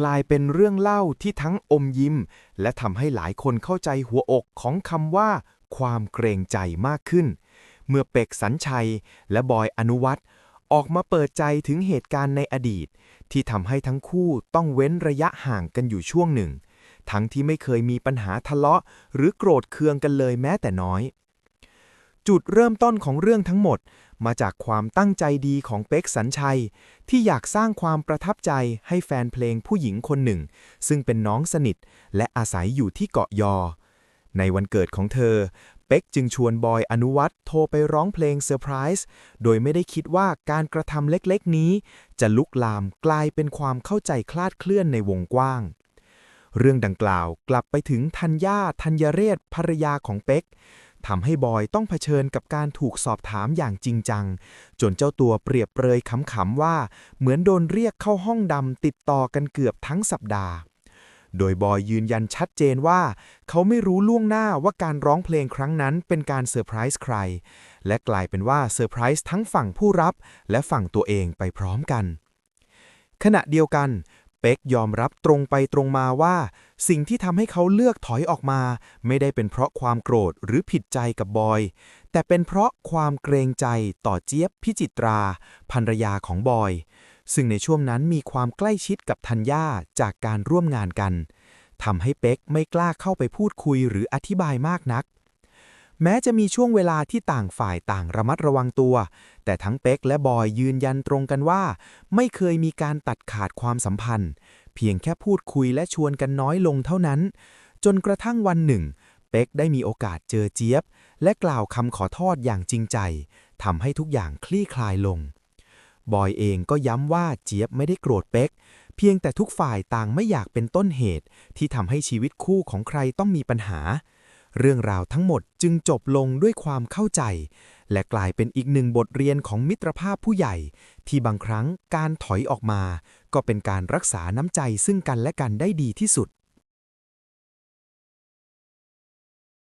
กลายเป็นเรื่องเล่าที่ทั้งอมยิ้ม และทำให้หลายคนเข้าใจหัวอกของคำว่า ความเกรงใจมากขึ้น เมื่อเป็กสัญชัย และบอยอนุวัตรออกมาเปิดใจถึงเหตุการณ์ในอดีต ที่ทำให้ทั้งคู่ต้องเว้นระยะห่างกันอยู่ช่วงหนึ่ง ทั้งที่ไม่เคยมีปัญหาทะเลาะ หรือโกรธเคืองกันเลยแม้แต่น้อย จุดเริ่มต้นของเรื่องทั้งหมด มาจากความตั้งใจดีของเป็กสัญชัย ที่อยากสร้างความประทับใจให้แฟนเพลงผู้หญิงคนหนึ่ง ซึ่งเป็นน้องสนิท และอาศัยอยู่ที่เกาะยอ ในวันเกิดของเธอ เป็กจึงชวนบอยอนุวัตโทรไปร้องเพลงเซอร์ไพรส์โดยไม่ได้คิดว่าการกระทำเล็กๆ นี้ จะลุกลามกลายเป็นความเข้าใจคลาดเคลื่อนในวงกว้าง เรื่องดังกล่าวกลับไปถึงธัญญาธัญเรศภรรยาของเป็ก ทำให้บอยต้องเผชิญกับการถูกสอบถามอย่างจริงจัง จนเจ้าตัวเปรียบเปรยขำๆว่า เหมือนโดนเรียกเข้าห้องดำติดต่อกันเกือบทั้งสัปดาห์ โดยบอยยืนยันชัดเจนว่า เขาไม่รู้ล่วงหน้าว่าการร้องเพลงครั้งนั้นเป็นการเซอร์ไพรส์ใคร และกลายเป็นว่าเซอร์ไพรส์ทั้งฝั่งผู้รับ และฝั่งตัวเองไปพร้อมกันขณะเดียวกัน เป็กยอมรับตรงไปตรงมาว่า สิ่งที่ทำให้เขาเลือกถอยออกมา ไม่ได้เป็นเพราะความโกรธหรือผิดใจกับบอย แต่เป็นเพราะความเกรงใจต่อเจี๊ยบพิจิตราภรรยาของบอย ซึ่งในช่วงนั้นมีความใกล้ชิดกับธัญญาจากการร่วมงานกันทำให้เป็กไม่กล้าเข้าไปพูดคุยหรืออธิบายมากนัก แม้จะมีช่วงเวลาที่ต่างฝ่ายต่างระมัดระวังตัว แต่ทั้งเป็กและบอยยืนยันตรงกันว่า ไม่เคยมีการตัดขาดความสัมพันธ์ เพียงแค่พูดคุยและชวนกันน้อยลงเท่านั้น จนกระทั่งวันหนึ่ง เป็กได้มีโอกาสเจอเจี๊ยบ และกล่าวคำขอโทษอย่างจริงใจทำให้ทุกอย่างคลี่คลายลง บอยเองก็ย้ำว่าเจี๊ยบไม่ได้โกรธเป็กเพียงแต่ทุกฝ่ายต่างไม่อยากเป็นต้นเหตุที่ทำให้ชีวิตคู่ของใครต้องมีปัญหา เรื่องราวทั้งหมดจึงจบลงด้วยความเข้าใจ และกลายเป็นอีกหนึ่งบทเรียนของมิตรภาพผู้ใหญ่ ที่บางครั้งการถอยออกมา ก็เป็นการรักษาน้ำใจซึ่งกันและกันได้ดีที่สุด